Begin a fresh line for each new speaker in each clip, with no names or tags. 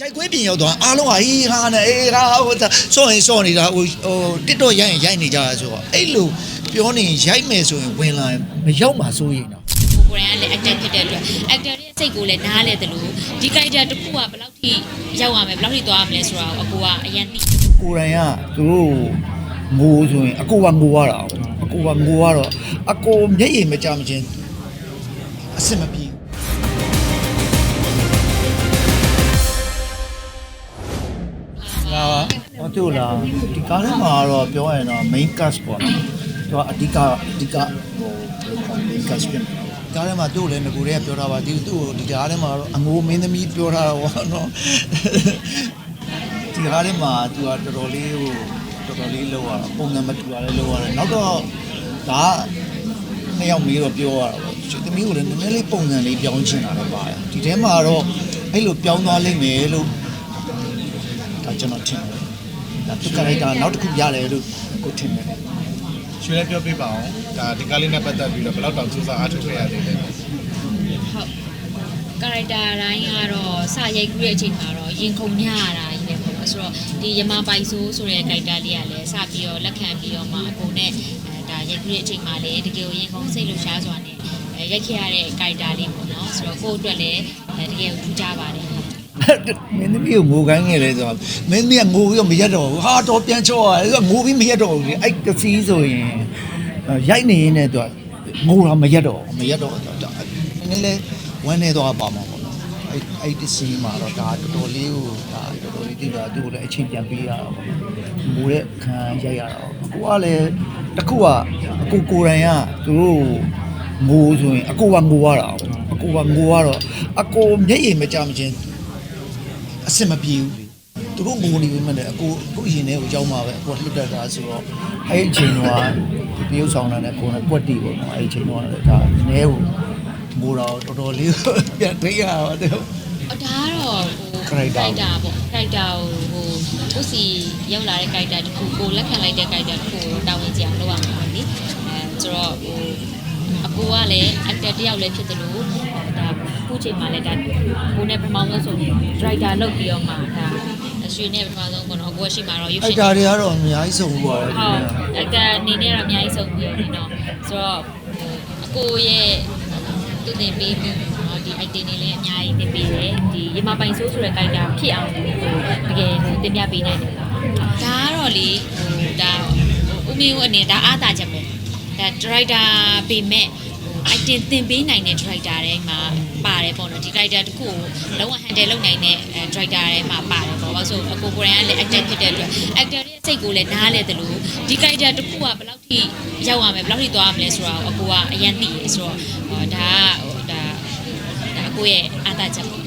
ကြိုက်ကွင်းပြင်ရောက်တော့အားလုံးကဟေးဟာနဲ့အေးဟာဟိုစောရင်စောနေတာဟိုဟိုတစ်တော့ရိုက်ရင်ရိုက်နေကြတာဆိုတော့အဲ့လိုပြောနေရိုက်မယ်ဆိုရင်ဝင်လာရင်မရောက်မှာစိုးရင်တော့
ကိုကိုရန်ကလည်း actor ဖြစ်တဲ့အတွက် actor ရဲ့စိတ်ကိုလည်းနားလဲတယ်လို့ဒီ character တစ်ခုကဘယ်လောက်ထိရောက်ရမယ်ဘယ်လောက်ထိသွားရမလဲဆိုတာကိုအကိုကအရင်သိ
ကိုရိုင်းကသူတို့ငိုဆိုရင်အကိုကငိုရတာပေါ့အကိုကငိုရတော့အကိုမျက်ရည်မကြမချင်းအဆင်မပြေ ပါဟောတူလာဒီကားထဲမှာတော့ပြောရရင်တော့ main cast ပေါ့နော်သူကအဓိကအဓိကဟိုဘယ်လိုခေါ် main cast ဖြစ်နေတာပေါ့ကားထဲမှာသူ့လည်းငကိုတွေကပြောတာပါဒီသူ့ကိုဒီကားထဲမှာတော့အငိုမင်းသမီးပြောတာပေါ့နော်ဒီကားထဲမှာသူကတော်တော်လေးဟိုတော်တော်လေးလောက်ရတာပုံစံမတူရလဲလောက်ရတယ်နောက်တော့ဒါကနှစ်ယောက်မေးတော့ပြောရတာပေါ့ချစ်သမီးကိုလည်းနည်းနည်းလေးပုံစံလေးပြောင်းချင်တာလည်းပါတယ်ဒီထဲမှာတော့အဲ့လိုပြောင်းသွားလိမ့်မယ်လို့ဒါကျွန်တော်ထင်တယ်ဒါ သူကလိုက်တာနောက်တစ်ခုရတယ်လို့ကိုထင်တယ်
ရွှေလည်းပြောပြပါအောင်ဒါဒီကားလေးနဲ့ပတ်သက်ပြီးတော့ဘယ်လောက်တောင်စူးစမ်းအားထုတ်ခဲ့ရသေးလဲ
ဟုတ် character တိုင်းကတော့စရိုက်ကူးတဲ့အချိန်မှာတော့ရင်ခုန်ညရတာကြီးပဲပေါ့နော်ဆိုတော့ဒီရမပိုင်ဆိုးဆိုတဲ့ character လေးကလည်းစပြီးတော့လက်ခံပြီးတော့မှအကုန်နဲ့အဲဒါရိုက်ကူးတဲ့အချိန်မှာလည်းတကယ်ကိုရင်ခုန်စိတ်လှရှားစွာနဲ့အဲရိုက်ခဲ့ရတဲ့ character လေးပေါ့နော်ဆိုတော့ကိုယ့်အတွက်လည်းအဲတကယ်ကိုထူးခြားပါတယ်ဟုတ်
မင်းသမီးကိုငိုခိုင်းခဲ့လေဆိုတော့မင်းသမီးကငိုပြီးတော့မရက်တော့ဘူးဟာတော့ပြန်ချောရတယ်ဆိုတော့ငိုပြီးမရက်တော့ဘူးလေအဲ့ကစီးဆိုရင်ရိုက်နေရင်းနဲ့သူကငိုတာမရက်တော့မရက်တော့နည်းနည်းလေးဝမ်းနေတော့ပါမှာပေါ့နော်အဲ့အဲ့ဒီစီးမှာတော့ဒါတော်တော်လေးကိုဒါတော်တော်လေးတိတာသူ့ကိုလည်းအချိန်ပြန်ပေးရတာပေါ့ငိုတဲ့ခံရိုက်ရတာပေါ့အကူကလည်းတစ်ခုကအကူကိုယ်တိုင်ကသူတို့ငိုဆိုရင်အကူကငိုရတာပေါ့အကူကငိုရတော့အကူမျက်ရည်မကြမချင်း အဆင်မပြေဘူးလေသူတို့ငိုနေပြီမဲ့အကိုကိုအရင်ထဲကိုကြောင်းမှာပဲအကိုလွတ်တက်တာဆိုတော့အဲ့ဒီအချိန်တော့ဒီပြုတ်ဆောင်တာနဲ့ကိုယ်နဲ့ပွက်တီပေါ့နော်အဲ့ဒီအချိန်တော့ဒါနည်းကိုငိုတော့တော်တော်လေးပြန်သိရပါတော့
အဒါကတော့ဟို
Character
character ပေါ့ character ကိုဟိုကိုယ့်စီရောက်လာတဲ့ character တစ်ခုကိုလက်ခံလိုက်တဲ့ character တစ်ခုကိုတာဝန်ကျအောင်လုပ်ရမှာပါလေအဲဆိုတော့ဟို အကိုကလည်း actor တစ်ယောက်လည်းဖြစ်တယ်လို့ဒါအခုချိန်မှာလည်းဒါကိုနဲ့ပထမဆုံးဆို driver လုပ်ပြီးတော့မှဒါအရွှေနဲ့ပထမဆုံးကတော့အကိုကရှိမှာတော့ရုပ်
အဲ့
ရှင်
ဒါတွေကတော့အများကြီးဆုံးဘူးပါပဲ
ဟုတ် actor အနေနဲ့တော့အများကြီးဆုံးပြီးတယ်နော်ဆိုတော့အကိုရဲ့သူတင်ပေးပြီးတော့ဒီ item တွေလည်းအများကြီးတင်ပေးတယ်ဒီရမပိုင်ဆိုးဆိုတဲ့ character ဖြစ်အောင်ကိုတကယ်တင်ပြပေးနိုင်တယ်ဒါကတော့လေဟိုဒါဦးမင်းဦးအနေနဲ့ဒါအားသာချက်ပဲ ဒါ driver ပေမဲ့ item တင်ပေးနိုင်တဲ့ driver တွေမှာပါတယ်ပေါ့နော်ဒီ driver တစ်ခုကိုလုံးဝ handle လုပ်နိုင်တဲ့ driver တွေမှာပါတယ်ပေါ့ဘာလို့ဆိုအကိုကိုရန်ကလည်း actor ဖြစ်တဲ့အတွက် actor ရဲ့စိတ်ကိုလည်းနားလဲတယ်လို့ဒီ character တစ်ခုကဘယ်လောက်ထိရောက်ရမယ်ဘယ်လောက်ထိသွားရမလဲဆိုတာကိုအကိုကအရင်သိရဆိုတော့ဟောဒါကဟိုဒါဒါအကိုရဲ့အားသာချက်ပေါ့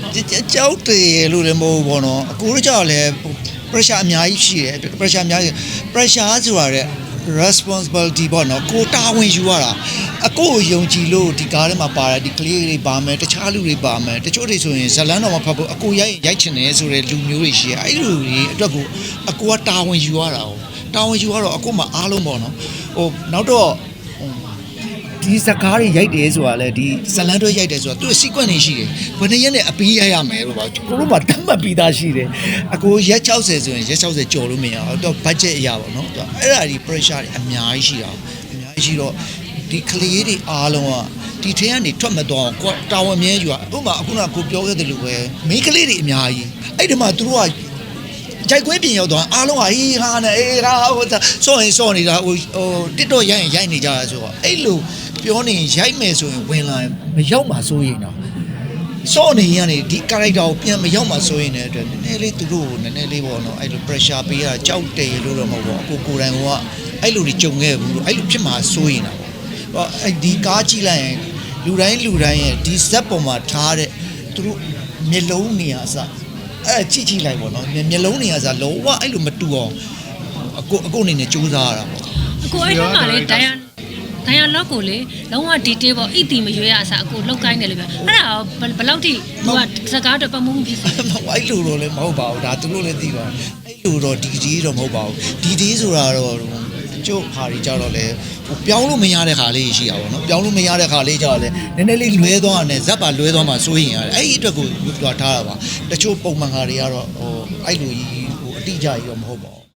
ကြောက်တယ်လို့လည်းမဟုတ်ဘူးပေါ့နော်အကိုတို့ကြောက်လည်း pressure အများကြီးရှိတယ် pressure အများကြီး pressure ဆိုတာတဲ့ responsibility ပေါ့နော်ကိုတာဝန်ယူရတာအကိုကိုယုံကြည်လို့ဒီကားထဲမှာပါတယ်ဒီကလေးတွေပါမယ်တခြားလူတွေပါမယ်တချို့တွေဆိုရင်ဇလန်းတော်မှာဖတ်ဖို့အကိုရိုက်ရိုက်ချင်တယ်ဆိုတဲ့လူမျိုးတွေရှိတယ်အဲ့လူတွေအတွက်ကိုအကိုကတာဝန်ယူရတာ哦တာဝန်ယူရတော့အကိုမှအားလုံးပေါ့နော်ဟိုနောက်တော့ ဒီစကားတွေရိုက်တယ်ဆိုတာလေဒီဇလန်တွေရိုက်တယ်ဆိုတာသူ့ sequence တွေရှိတယ်ဘယ်နှစ်ရက်နဲ့အပီးရိုက်ရမယ်လို့ပါကိုတို့မှတတ်မှတ်ပြီးသားရှိတယ်အကိုရက်60ဆိုရင်ရက်60ကြော်လို့မရဘူးတော့ budget အရာပေါ့နော်သူအဲ့ဒါဒီ pressure တွေအများကြီးရှိတာအများကြီးရှိတော့ဒီကလေးတွေအားလုံးကဒီထဲကနေထွက်မသွားအောင်ကိုယ်တာဝန်မြဲယူရဥပမာအခုနကကိုပြောခဲ့တယ်လို့ပဲမိန်းကလေးတွေအများကြီးအဲ့ဒီမှာသူတို့ကကြိုက်ကွင်းပြင်ရောက်တော့အားလုံးကဟေးဟာနဲ့အေးဟာဟိုစောရင်စောနေတာဟိုဟိုတစ်တော့ရိုက်ရင်ရိုက်နေကြတာဆိုတော့အဲ့လို ပြောနေရင်ရိုက်မယ်ဆိုရင်ဝင်လာရင်မရောက်မှာစိုးရင်တော့စောနေရင်ကနေဒီ character ကိုပြန်မရောက်မှာစိုးရင်လည်းအတွက်နည်းနည်းလေးသူတို့ကိုနည်းနည်းလေးပေါ့နော်အဲ့လို pressure ပေးရတာကြောက်တယ်လို့တော့မဟုတ်ဘူးအကိုကိုယ်တိုင်ကအဲ့လိုတွေကြုံခဲ့ဘူးလို့အဲ့လိုဖြစ်မှာစိုးရင်တာပေါ့ဟောအဲ့ဒီကားကြည့်လိုက်ရင်လူတိုင်းလူတိုင်းရဲ့ဒီ set ပေါ်မှာထားတဲ့သူတို့မျက်လုံးနေရာအစအဲ့ဒါကြည့်ကြည့်လိုက်ပေါ့နော်မျက်မျက်လုံးတွေကစားလုံးဝအဲ့လိုမတူအောင်အကိုအကိုအနေနဲ့စူးစမ်းရတာပေါ့
အကိုအဲ့ဒီမှာလေဒိုင်ယာ ဒိုင်ယာလော့ကိုလေလုံးဝ detail ပေါ့အိတ်တီမရွေးရအစားအကိုလောက်ကိုင်းတယ်လို့ပြောအဲ့ဒါဘယ်ဘယ်လောက်ထိဟိုကစကားတော့ပတ်မှုဖြစ်စေ
မဟုတ်အဲ့လိုတော့လည်းမဟုတ်ပါဘူးဒါသူတို့လည်းသိပါအဲ့လိုတော့ဒီဒီတော့မဟုတ်ပါဘူးဒီဒီဆိုတာတော့ချို့ဟာတွေကြတော့လေဟိုပြောင်းလို့မရတဲ့ခါလေးရှိတာပေါ့နော်ပြောင်းလို့မရတဲ့ခါလေးကြတော့လေနည်းနည်းလေးလွဲသွားတယ်ဇက်ပါလွဲသွားမှစိုးရင်ရတယ်အဲ့ဒီအတွက်ကိုပြောထားတာပါတချို့ပုံမှန်ခါတွေကတော့ဟိုအဲ့လိုကြီးဟိုအတိအကျကြီးတော့မဟုတ်ပါဘူး